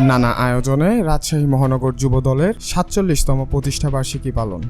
নানা আয়োজনে রাজশাহী মহানগর যুব দলের সাতচল্লিশতম প্রতিষ্ঠাবার্ষিকী পালন।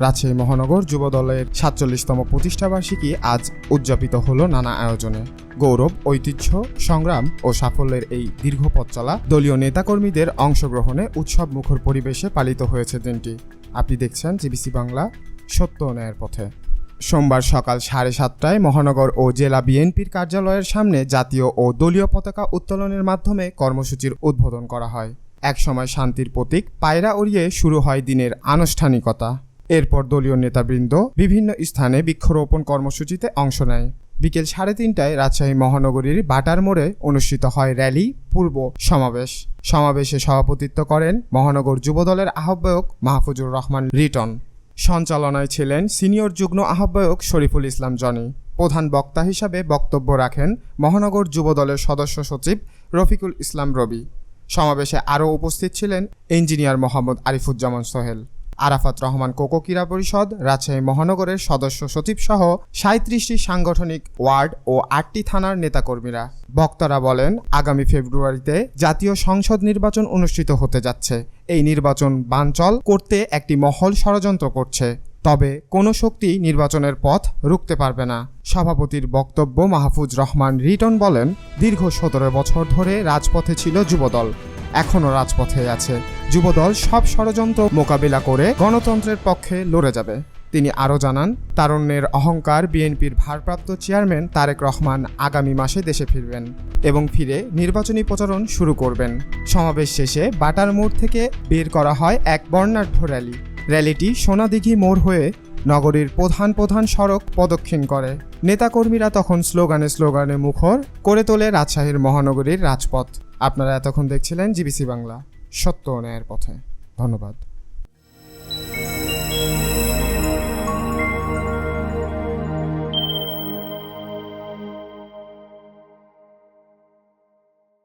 রাজশাহী মহানগর যুব দলের সাতচল্লিশতম প্রতিষ্ঠাবার্ষিকী আজ উদযাপিত হলো নানা আয়োজনে। গৌরব, ঐতিহ্য, সংগ্রাম ও সাফল্যের এই দীর্ঘ পথ চলা দলীয় নেতাকর্মীদের অংশগ্রহণে উৎসব মুখর পরিবেশে পালিত হয়েছে দিনটি। আপনি দেখছেন জিবিসি বাংলা, সত্য ন্যায়ের পথে। সোমবার সকাল সাড়ে সাতটায় মহানগর ও জেলা বিএনপির কার্যালয়ের সামনে জাতীয় ও দলীয় পতাকা উত্তোলনের মাধ্যমে কর্মসূচির উদ্বোধন করা হয়। একসময় শান্তির প্রতীক পায়রা উড়িয়ে শুরু হয় দিনের আনুষ্ঠানিকতা। এরপর দলীয় নেতাবৃন্দ বিভিন্ন স্থানে বৃক্ষরোপণ কর্মসূচিতে অংশ নেয়। বিকেল সাড়ে তিনটায় রাজশাহী মহানগরীর বাটার মোড়ে অনুষ্ঠিত হয় র্যালি, পূর্ব সমাবেশ। সমাবেশে সভাপতিত্ব করেন মহানগর যুবদলের আহ্বায়ক মাহফুজুর রহমান রিটন। সঞ্চালনায় ছিলেন সিনিয়র যুগ্ম আহ্বায়ক শরীফুল ইসলাম জনি। প্রধান বক্তা হিসাবে বক্তব্য রাখেন মহানগর যুবদলের সদস্য সচিব রফিকুল ইসলাম রবি। সমাবেশে আরও উপস্থিত ছিলেন ইঞ্জিনিয়ার মোহাম্মদ আরিফুজ্জামান সোহেল। আরাফাত রহমান কোকো ক্রীড়া পরিষদ, রাজশাহী মহানগরের সদস্য সচিব সহ সাঁত্রিশটি সাংগঠনিক ওয়ার্ড ও আটটি থানার নেতাকর্মীরা। বক্তারা বলেন, আগামী ফেব্রুয়ারিতে জাতীয় সংসদ নির্বাচন অনুষ্ঠিত হতে যাচ্ছে। এই নির্বাচন বানচল করতে একটি মহল ষড়যন্ত্র করছে। তবে কোনো শক্তি নির্বাচনের পথ রুখতে পারবে না। সভাপতির বক্তব্য মাহফুজ রহমান রিটন বলেন, দীর্ঘ সতেরো বছর ধরে রাজপথে ছিল যুবদল। এখনও রাজপথে আছে। যুবদল সব ষড়যন্ত্র মোকাবিলা করে গণতন্ত্রের পক্ষে লড়ে যাবে। তিনি আরও জানান, তারণ্যের অহংকার বিএনপির ভারপ্রাপ্ত চেয়ারম্যান তারেক রহমান আগামী মাসে দেশে ফিরবেন এবং ফিরে নির্বাচনী প্রচারণ শুরু করবেন। সমাবেশ শেষে বাটার মোড় থেকে বের করা হয় এক বর্ণাঢ্য র্যালি। র্যালিটি সোনাদিঘি মোড় হয়ে নগরীর প্রধান প্রধান সড়ক প্রদক্ষিণ করে। নেতাকর্মীরা তখন স্লোগানে স্লোগানে মুখর করে তোলে রাজশাহীর মহানগরীর রাজপথ। আপনারা এতক্ষণ দেখছিলেন জিবিসি বাংলা। সত্য ন্যায়ের পথে। ধন্যবাদ।